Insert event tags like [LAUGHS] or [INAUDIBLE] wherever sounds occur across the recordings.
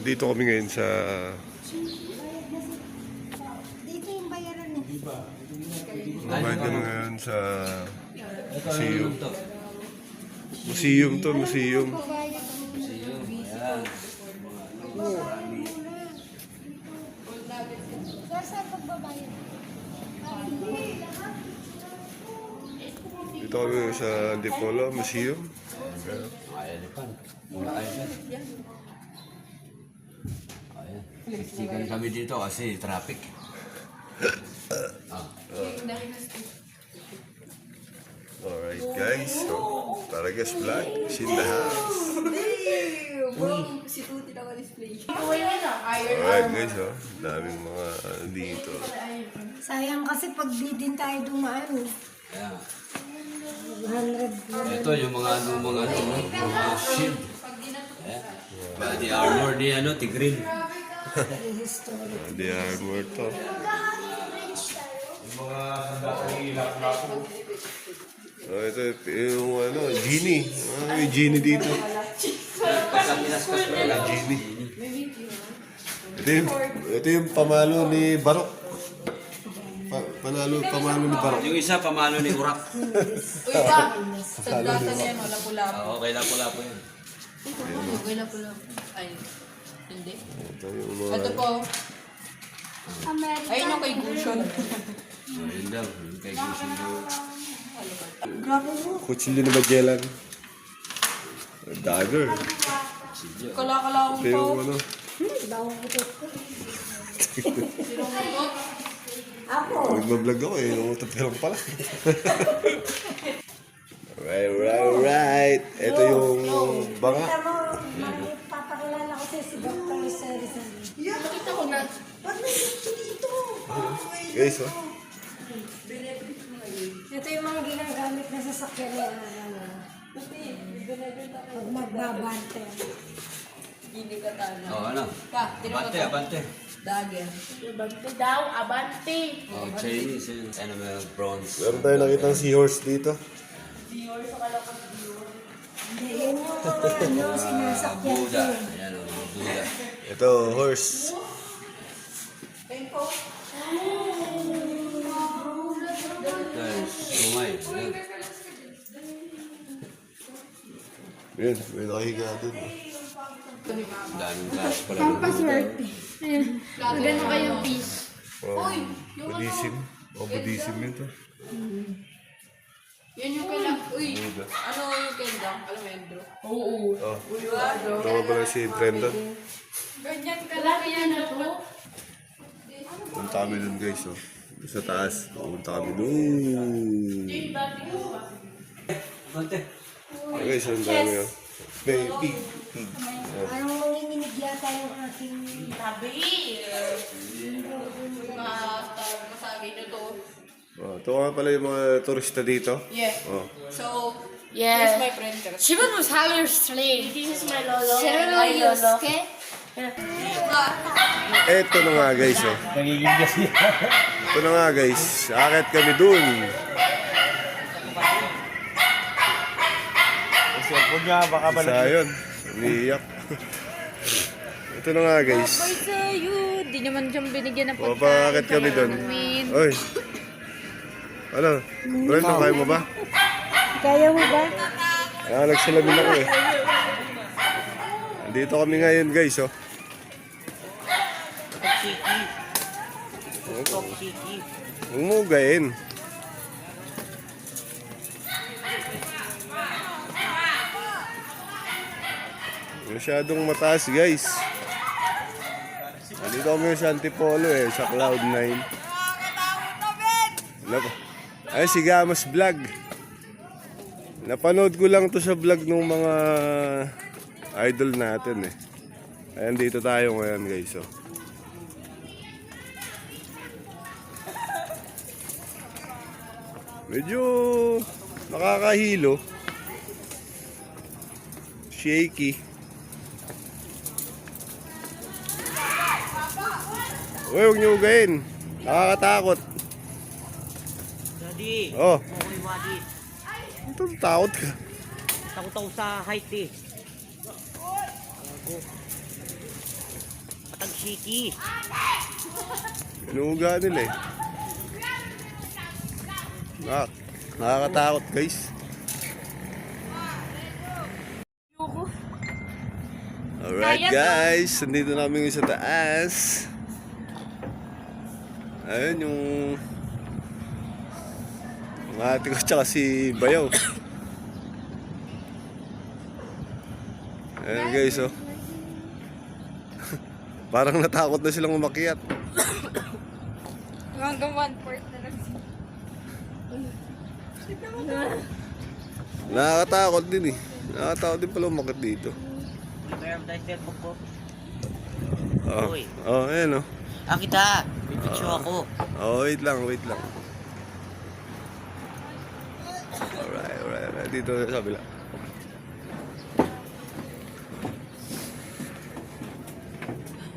Dito kami ngayon sa Dito yung bayaran niya. Bayad kami ngayon sa museum. Museum to, museum. Saan magbabayad? Dito kami sa Antipolo Museum. Mga elephant. Dyan. Ayan. Siksikan kami dito kasi traffic. Ah. Alright guys, so Taragas Vlog, is in the house. Si Tuti na display. Alright guys, oh, daming mga ano dito. Sayang kasi pag di din tayo dumaan. Ayan. 100 Ito yung mga ano, mga ano, mga shield. Ayan. Body armor ni ano, Tigrin. History. The armor to. Oh, ito, yung ano, genie. Ah, may genie dito. Genie. Ito yung, ito yung pamalo ni Barok. Pa, panalo, pamalo ni Barok. Yung isa, pamalo ni Urak. Uy, ba? Sandata niya, no? Lapu-lapu. Oo, okay lang pula po yun. Okay, lapu-lapu. Ay, hindi. Ito yung mga... Ito po. American. Ayun yung kay Gushon. Oh, yun daw. Yung kay Gusin daw. Kutsilyo ni Magellan. Dagger. Kala-kala Ito ano. Bawang putot ko. Sinong ko? Ako. Nagbablog ako eh. Nangutot ka lang pala. [LAUGHS] Alright, alright, alright. Ito yung banga. Guys, oh. Ito yung mga ginagamit na sasakyan ni ano. Pag magbabante. Hindi ka tana. Oh, ano? Pa, Abante, ka abante. Dagger. Abante daw, abante. Oh, Chinese yun. Ano bronze. Meron tayo nakita seahorse dito. Hindi, yun yung mga ano, sinasakyan ko. Buddha. Ayan, oh. Ito, horse. Ayan, sungay. Ayan. Yun, may nakahiga dun. Daming class pala. Pampaswerte. Ayan. Magano kayong piece? Oh, Buddhism. Oh, Buddhism yun to. Yan yung kailang... Uy! Ano yung kailang? Alamendro. Oo. Oh, Uy, ito ko pala si Brenda. Ganyan ka Wala kaya na to? Punta kami dun guys, oh. Sa taas. Punta kami. Abante. Oh, guys, ang dami, oh. Baby. Parang manginginig yata yung aking... Sabi. Mga masagay na to. Oh, ito nga pala yung mga turista dito. Yeah. Oh. So, Yeah. here's my friend. Shimon was higher slave. This is my lolo. Pero My lolo. Eto na nga guys, oh. [LAUGHS] Ito na nga guys. Akit kami dun. Huwag nga, baka Isa yun. Umiiyak. Ito na nga guys. Boy sa'yo. Di naman siyang binigyan ng O, bakit kami dun? namin. Oy. Ano? Brenda, kaya mo ba? Kaya mo ba? Ah, nagsalamin ako eh. Dito kami ngayon guys, oh. Huwag mo gayin. Masyadong mataas guys. Dito kami sa Antipolo eh, sa Cloud9. Nap- Ay, si Gamas Vlog. Napanood ko lang to sa vlog ng mga idol natin eh. Ayan, dito tayo ngayon guys. Oh. Medyo nakakahilo. Shaky. Uy, huwag niyo ugayin. Nakakatakot. Daddy, Oh, okay, Wadi. ito, takot ka. Takot ako sa height eh. City. Inuuga nila eh. Nak nakakatakot guys. Alright guys, nandito namin sa taas. Ayun yung yung ate ko tsaka si Bayaw. Ayun guys oh. [LAUGHS] Parang natakot na silang umakyat. Hanggang one fourth na lang. Nakakatakot din eh. Nakakatakot din pala umakit dito. Meron tayo cellphone ko. Oh, Uy. oh ayan oh. Ah, kita. May picture ako. Oh, wait lang, wait lang. Alright, alright, alright. Dito sa kabila.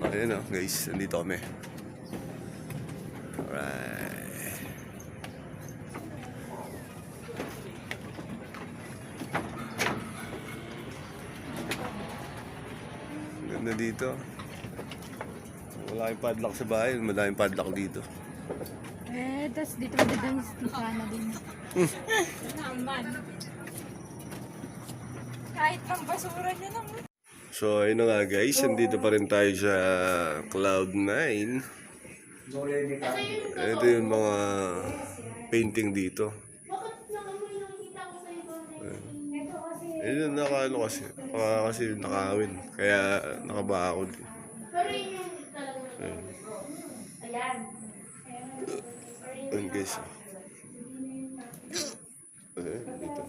Oh, ayan oh, guys. Nandito kami. Ganda dito. Wala yung padlock sa bahay. Madaming padlock dito. Eh, tas dito maganda yung Stefana din. Naman. Kahit pang basura niya naman. So, ayun na nga guys, nandito pa rin tayo sa Cloud9. Ito yung mga painting dito. Yung naka ano kasi, baka kasi nakawin. Kaya nakabakod. Ayun. Ayun guys. Ayun, dito.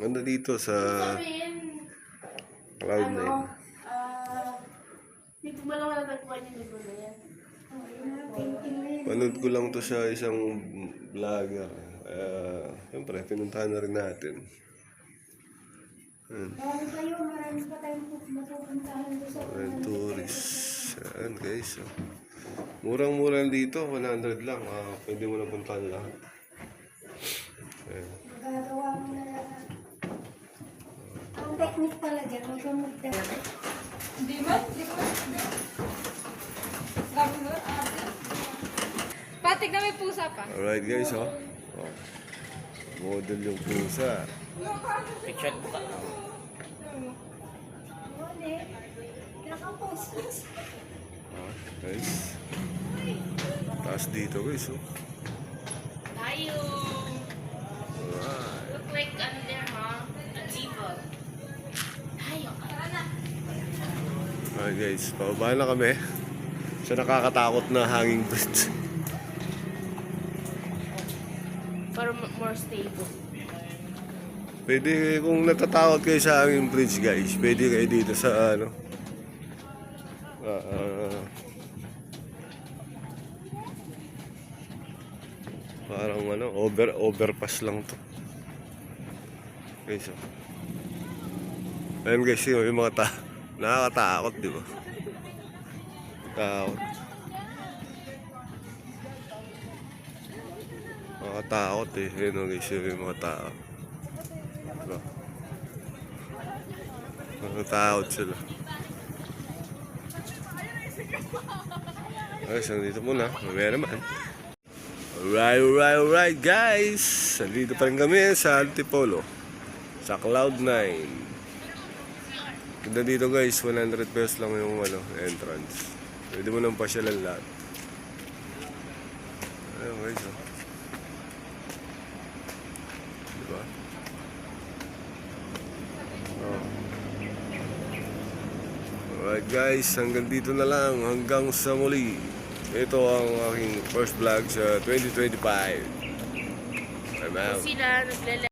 Ganda dito sa Cloud9. Dito ba lang natagpuan yung libro na yan? Panood ko lang to sa isang vlogger. Uh, Siyempre, pinuntahan na rin natin. Marami kayo, marami pa tayong matupuntahan doon sa Ayan, tourist. Ayan guys. oh. Murang-mura lang dito. 100 lang. Ah, pwede mo na puntahan lahat. Ayan. gagawa mo na lahat. Ang technique pala dyan, huwag kang magdala. Hindi ate. Patig na may pusa pa. Alright guys, oh. Oh. Model yung pusa. Picture ko ka. Hindi. Nakapost. Ah, guys. Taas dito guys, oh. Tayo. Look like ano there, ha? A diva. Tayo. Alright guys, pababa na kami. Sa nakakatakot na hanging bridge. [LAUGHS] Para more stable. Pwede, kung natatakot kayo sa hanging bridge guys, pwede kayo dito sa ano. Ah, ah, parang ano, over overpass lang to. Guys, oh. Ayan guys, yung mga ta [LAUGHS] nakakatakot, di ba? Takot. Nakakatakot eh. Ayan oh, guys, yung mga tao. Diba? Nakakatakot sila. Guys, nandito muna. Mamaya naman. Alright, alright, alright guys. Nandito pa rin kami sa Antipolo. Sa Cloud9. Ganda dito guys, 100 pesos lang yung ano, entrance. Pwede mo nang pasyalan lahat. Ayun guys, oh. Diba? Alright guys, hanggang dito na lang. Hanggang sa muli. Ito ang aking first vlog sa 2025. I'm out. Sila